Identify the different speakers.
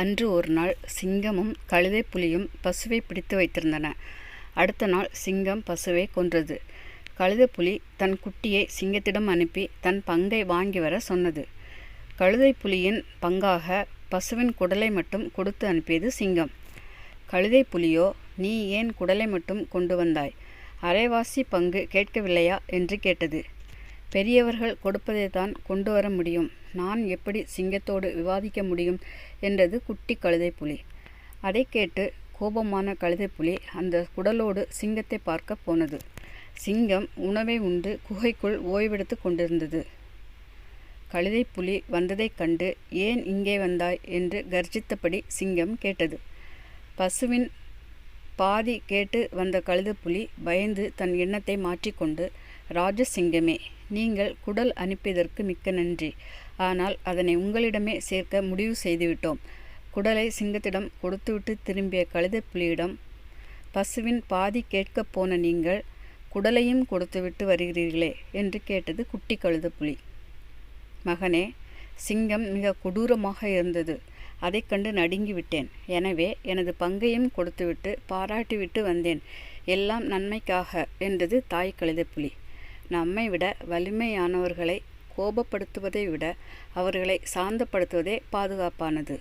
Speaker 1: அன்று ஒரு நாள் சிங்கமும் கழுதை புலியும் பசுவை பிடித்து வைத்திருந்தன. அடுத்த நாள் சிங்கம் பசுவை கொன்றது. கழுதை புலி தன் குட்டியை சிங்கத்திடம் அனுப்பி தன் பங்கை வாங்கி வரச் சொன்னது. கழுதை புலியின் பங்காக பசுவின் குடலை மட்டும் கொடுத்து அனுப்பியது சிங்கம். கழுதை புலியோ நீ ஏன் குடலை மட்டும் கொண்டு வந்தாய்? அரைவாசி பங்கு கேட்கவில்லையா? என்று கேட்டது. பெரியவர்கள் கொடுப்பதை தான் கொண்டு வர முடியும். நான் எப்படி சிங்கத்தோடு விவாதிக்க முடியும்? என்றது குட்டி கழுதை புலி. அதைக் கேட்டு கோபமான கழுதை புலி அந்த குடலோடு சிங்கத்தைப் பார்க்கப் போனது. சிங்கம் உணவை உண்டு குகைக்குள் ஓய்வெடுத்து கொண்டிருந்தது. கழுதை புலி வந்ததைக் கண்டு ஏன் இங்கே வந்தாய்? என்று கர்ஜித்தபடி சிங்கம் கேட்டது. பசுவின் பாதி கேட்டு வந்த கழுதைப் புலி பயந்து தன் எண்ணத்தை மாற்றிக்கொண்டு ராஜசிங்கமே நீங்கள் குடல் அனுப்பியதற்கு மிக்க நன்றி. ஆனால் அதனை உங்களிடமே சேர்க்க முடிவு செய்துவிட்டோம். குடலை சிங்கத்திடம் கொடுத்துவிட்டு திரும்பிய கழுதைப் புலியிடம் பசுவின் பாதி கேட்கப் போன நீங்கள் குடலையும் கொடுத்துவிட்டு வருகிறீர்களே என்று கேட்டது குட்டி கழுத புலி. மகனே சிங்கம் மிக கொடூரமாக இருந்தது. அதைக் கண்டு நடுங்கி விட்டேன். எனவே எனது பங்கையும் கொடுத்துவிட்டு பாராட்டிவிட்டு வந்தேன். எல்லாம் நன்மைக்காக என்றது தாய் கழுதைப் நம்மை விட வலிமையானவர்களை கோபப்படுத்துவதை விட அவர்களை சாந்தப்படுத்துவதே பாதுகாப்பானது.